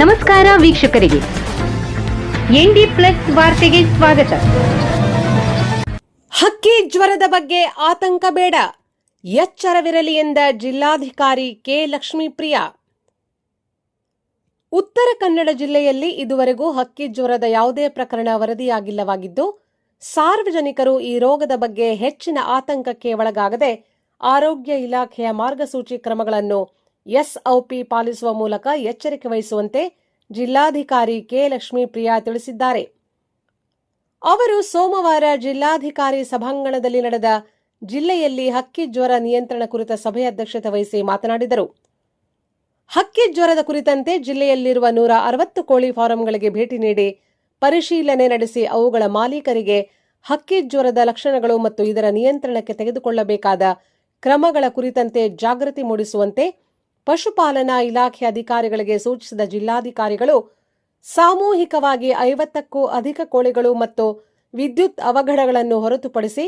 ನಮಸ್ಕಾರ ವೀಕ್ಷಕರಿಗೆ. ND plus ವಾರ್ತೆಗೆ ಸ್ವಾಗತ. ಹಕ್ಕಿ ಜ್ವರದ ಬಗ್ಗೆ ಆತಂಕ ಬೇಡ. ಎಚ್ಚರವಿರಲಿ ಎಂದ ಜಿಲ್ಲಾಧಿಕಾರಿ ಕೆ. ಲಕ್ಷ್ಮೀಪ್ರಿಯ. ಉತ್ತರ ಕನ್ನಡ ಜಿಲ್ಲೆಯಲ್ಲಿ ಇದುವರೆಗೂ ಹಕ್ಕಿ ಜ್ವರದ ಯಾವುದೇ ಪ್ರಕರಣ ವರದಿಯಾಗಿಲ್ಲವಾಗಿದ್ದು, ಸಾರ್ವಜನಿಕರು ಈ ರೋಗದ ಬಗ್ಗೆ ಹೆಚ್ಚಿನ ಆತಂಕಕ್ಕೆ ಒಳಗಾಗದೆ ಆರೋಗ್ಯ ಇಲಾಖೆಯ ಮಾರ್ಗಸೂಚಿ ಕ್ರಮಗಳನ್ನು ಎಸ್ಒಪಿ ಪಾಲಿಸುವ ಮೂಲಕ ಎಚ್ಚರಿಕೆ ವಹಿಸುವಂತೆ ಜಿಲ್ಲಾಧಿಕಾರಿ ಕೆ. ಲಕ್ಷ್ಮೀಪ್ರಿಯಾ ತಿಳಿಸಿದ್ದಾರೆ. ಅವರು ಸೋಮವಾರ ಜಿಲ್ಲಾಧಿಕಾರಿ ಸಭಾಂಗಣದಲ್ಲಿ ನಡೆದ ಜಿಲ್ಲೆಯಲ್ಲಿ ಹಕ್ಕಿ ಜ್ವರ ನಿಯಂತ್ರಣ ಕುರಿತ ಸಭೆಯ ಅಧ್ಯಕ್ಷತೆ ವಹಿಸಿ ಮಾತನಾಡಿದರು. ಹಕ್ಕಿ ಜ್ವರದ ಕುರಿತಂತೆ ಜಿಲ್ಲೆಯಲ್ಲಿರುವ ನೂರ ಅರವತ್ತು ಕೋಳಿ ಫಾರಂಗಳಿಗೆ ಭೇಟಿ ನೀಡಿ ಪರಿಶೀಲನೆ ನಡೆಸಿ ಅವುಗಳ ಮಾಲೀಕರಿಗೆ ಹಕ್ಕಿ ಜ್ವರದ ಲಕ್ಷಣಗಳು ಮತ್ತು ಇದರ ನಿಯಂತ್ರಣಕ್ಕೆ ತೆಗೆದುಕೊಳ್ಳಬೇಕಾದ ಕ್ರಮಗಳ ಕುರಿತಂತೆ ಜಾಗೃತಿ ಮೂಡಿಸುವಂತೆ ಪಶುಪಾಲನಾ ಇಲಾಖೆ ಅಧಿಕಾರಿಗಳಿಗೆ ಸೂಚಿಸಿದ ಜಿಲ್ಲಾಧಿಕಾರಿಗಳು, ಸಾಮೂಹಿಕವಾಗಿ ಐವತ್ತಕ್ಕೂ ಅಧಿಕ ಕೋಳಿಗಳು ಮತ್ತು ವಿದ್ಯುತ್ ಅವಘಡಗಳನ್ನು ಹೊರತುಪಡಿಸಿ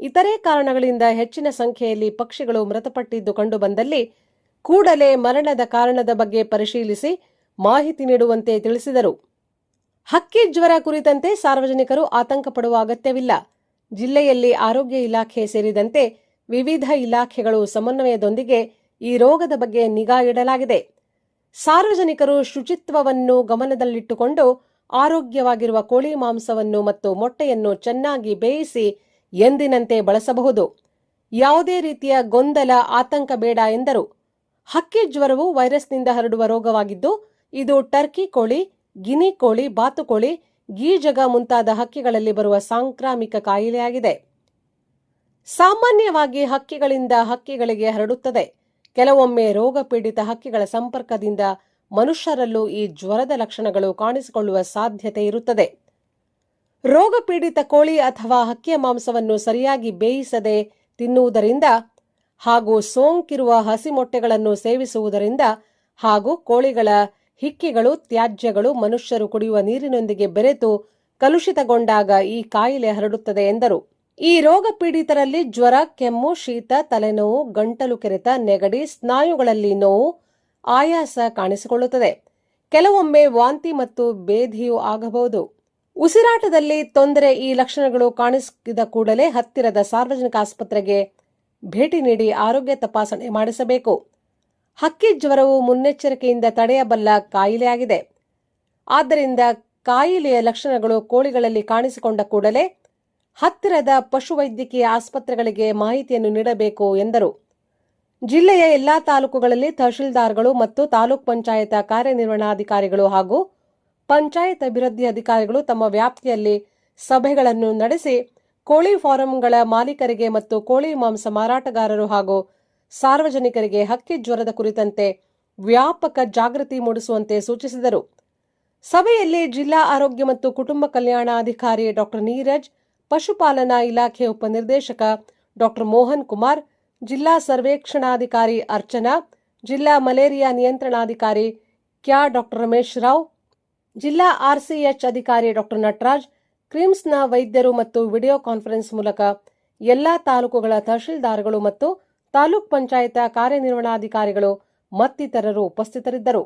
ಇತರೆ ಕಾರಣಗಳಿಂದ ಹೆಚ್ಚಿನ ಸಂಖ್ಯೆಯಲ್ಲಿ ಪಕ್ಷಿಗಳು ಮೃತಪಟ್ಟಿದ್ದು ಕಂಡುಬಂದಲ್ಲಿ ಕೂಡಲೇ ಮರಣದ ಕಾರಣದ ಬಗ್ಗೆ ಪರಿಶೀಲಿಸಿ ಮಾಹಿತಿ ನೀಡುವಂತೆ ತಿಳಿಸಿದರು. ಹಕ್ಕಿ ಜ್ವರ ಕುರಿತಂತೆ ಸಾರ್ವಜನಿಕರು ಆತಂಕ ಪಡುವ ಅಗತ್ಯವಿಲ್ಲ. ಜಿಲ್ಲೆಯಲ್ಲಿ ಆರೋಗ್ಯ ಇಲಾಖೆ ಸೇರಿದಂತೆ ವಿವಿಧ ಇಲಾಖೆಗಳು ಸಮನ್ವಯದೊಂದಿಗೆ ಈ ರೋಗದ ಬಗ್ಗೆ ನಿಗಾ ಇಡಲಾಗಿದೆ. ಸಾರ್ವಜನಿಕರು ಶುಚಿತ್ವವನ್ನು ಗಮನದಲ್ಲಿಟ್ಟುಕೊಂಡು ಆರೋಗ್ಯವಾಗಿರುವ ಕೋಳಿ ಮಾಂಸವನ್ನು ಮತ್ತು ಮೊಟ್ಟೆಯನ್ನು ಚೆನ್ನಾಗಿ ಬೇಯಿಸಿ ಎಂದಿನಂತೆ ಬಳಸಬಹುದು. ಯಾವುದೇ ರೀತಿಯ ಗೊಂದಲ, ಆತಂಕ ಬೇಡ ಎಂದರು. ಹಕ್ಕಿ ಜ್ವರವು ವೈರಸ್ನಿಂದ ಹರಡುವ ರೋಗವಾಗಿದ್ದು, ಇದು ಟರ್ಕಿ ಕೋಳಿ, ಗಿನಿ ಕೋಳಿ ಬಾತುಕೋಳಿ ಗೀಜಗ ಮುಂತಾದ ಹಕ್ಕಿಗಳಲ್ಲಿ ಬರುವ ಸಾಂಕ್ರಾಮಿಕ ಕಾಯಿಲೆಯಾಗಿದೆ. ಸಾಮಾನ್ಯವಾಗಿ ಹಕ್ಕಿಗಳಿಂದ ಹಕ್ಕಿಗಳಿಗೆ ಹರಡುತ್ತದೆ. ಕೆಲವೊಮ್ಮೆ ರೋಗ ಪೀಡಿತ ಹಕ್ಕಿಗಳ ಸಂಪರ್ಕದಿಂದ ಮನುಷ್ಯರಲ್ಲೂ ಈ ಜ್ವರದ ಲಕ್ಷಣಗಳು ಕಾಣಿಸಿಕೊಳ್ಳುವ ಸಾಧ್ಯತೆ ಇರುತ್ತದೆ. ರೋಗ ಪೀಡಿತ ಕೋಳಿ ಅಥವಾ ಹಕ್ಕಿಯ ಮಾಂಸವನ್ನು ಸರಿಯಾಗಿ ಬೇಯಿಸದೆ ತಿನ್ನುವುದರಿಂದ ಹಾಗೂ ಸೋಂಕಿರುವ ಹಸಿ ಮೊಟ್ಟೆಗಳನ್ನು ಸೇವಿಸುವುದರಿಂದ ಹಾಗೂ ಕೋಳಿಗಳ ಹಿಕ್ಕಿಗಳು, ತ್ಯಾಜ್ಯಗಳು ಮನುಷ್ಯರು ಕುಡಿಯುವ ನೀರಿನೊಂದಿಗೆ ಬೆರೆತು ಕಲುಷಿತಗೊಂಡಾಗ ಈ ಕಾಯಿಲೆ ಹರಡುತ್ತದೆ ಎಂದರು. ಈ ರೋಗ ಪೀಡಿತರಲ್ಲಿ ಜ್ವರ, ಕೆಮ್ಮು, ಶೀತ, ತಲೆನೋವು, ಗಂಟಲು ಕೆರೆತ, ನೆಗಡಿ, ಸ್ನಾಯುಗಳಲ್ಲಿ ನೋವು ಆಯಾಸ ಕಾಣಿಸಿಕೊಳ್ಳುತ್ತದೆ. ಕೆಲವೊಮ್ಮೆ ವಾಂತಿ ಮತ್ತು ಬೇಧಿಯೂ ಆಗಬಹುದು. ಉಸಿರಾಟದಲ್ಲಿ ತೊಂದರೆ ಈ ಲಕ್ಷಣಗಳು ಕಾಣಿಸಿದ ಕೂಡಲೇ ಹತ್ತಿರದ ಸಾರ್ವಜನಿಕ ಆಸ್ಪತ್ರೆಗೆ ಭೇಟಿ ನೀಡಿ ಆರೋಗ್ಯ ತಪಾಸಣೆ ಮಾಡಿಸಬೇಕು. ಹಕ್ಕಿ ಜ್ವರವು ಮುನ್ನೆಚ್ಚರಿಕೆಯಿಂದ ತಡೆಯಬಲ್ಲ ಕಾಯಿಲೆಯಾಗಿದೆ ಆದ್ದರಿಂದ ಕಾಯಿಲೆಯ ಲಕ್ಷಣಗಳು ಕೋಳಿಗಳಲ್ಲಿ ಕಾಣಿಸಿಕೊಂಡ ಕೂಡಲೇ ಹತ್ತಿರದ ಪಶುವೈದ್ಯಕೀಯ ಆಸ್ಪತ್ರೆಗಳಿಗೆ ಮಾಹಿತಿಯನ್ನು ನೀಡಬೇಕು ಎಂದರು. ಜಿಲ್ಲೆಯ ಎಲ್ಲಾ ತಾಲೂಕುಗಳಲ್ಲಿ ತಹಶೀಲ್ದಾರ್ಗಳು ಮತ್ತು ತಾಲೂಕ್ ಪಂಚಾಯತ ಕಾರ್ಯನಿರ್ವಹಣಾಧಿಕಾರಿಗಳು ಹಾಗೂ ಪಂಚಾಯತ್ ಅಭಿವೃದ್ಧಿ ಅಧಿಕಾರಿಗಳು ತಮ್ಮ ವ್ಯಾಪ್ತಿಯಲ್ಲಿ ಸಭೆಗಳನ್ನು ನಡೆಸಿ, ಕೋಳಿ ಫಾರಂಗಳ ಮಾಲೀಕರಿಗೆ ಮತ್ತು ಕೋಳಿ ಮಾಂಸ ಮಾರಾಟಗಾರರು ಹಾಗೂ ಸಾರ್ವಜನಿಕರಿಗೆ ಹಕ್ಕಿ ಜ್ವರದ ಕುರಿತಂತೆ ವ್ಯಾಪಕ ಜಾಗೃತಿ ಮೂಡಿಸುವಂತೆ ಸೂಚಿಸಿದರು. ಸಭೆಯಲ್ಲಿ ಜಿಲ್ಲಾ ಆರೋಗ್ಯ ಮತ್ತು ಕುಟುಂಬ ಕಲ್ಯಾಣಾಧಿಕಾರಿ ಡಾಕ್ಟರ್ ನೀರಜ್ ಪಶುಪಾಲನಾ ಇಲಾಖೆ ಉಪನಿರ್ದೇಶಕ ಡಾಕ್ಟರ್ ಮೋಹನ್ ಕುಮಾರ್, ಜಿಲ್ಲಾ ಸರ್ವೇಕ್ಷಣಾಧಿಕಾರಿ ಅರ್ಚನಾ, ಜಿಲ್ಲಾ ಮಲೇರಿಯಾ ನಿಯಂತ್ರಣಾಧಿಕಾರಿ ಕ್ಯಾ ಡಾಕ್ಟರ್ ರಮೇಶ್ ರಾವ್, ಜಿಲ್ಲಾ ಆರ್ಸಿಎಚ್ ಅಧಿಕಾರಿ ಡಾಕ್ಟರ್ ನಟರಾಜ್, ಕ್ರಿಮ್ಸ್ನ ವೈದ್ಯರು ಮತ್ತು ವಿಡಿಯೋ ಕಾನ್ಫರೆನ್ಸ್ ಮೂಲಕ ಎಲ್ಲಾ ತಾಲೂಕುಗಳ ತಹಶೀಲ್ದಾರ್ಗಳು ಮತ್ತು ತಾಲೂಕ್ ಪಂಚಾಯತ ಕಾರ್ಯನಿರ್ವಹಣಾಧಿಕಾರಿಗಳು ಮತ್ತಿತರರು ಉಪಸ್ಥಿತರಿದ್ದರು.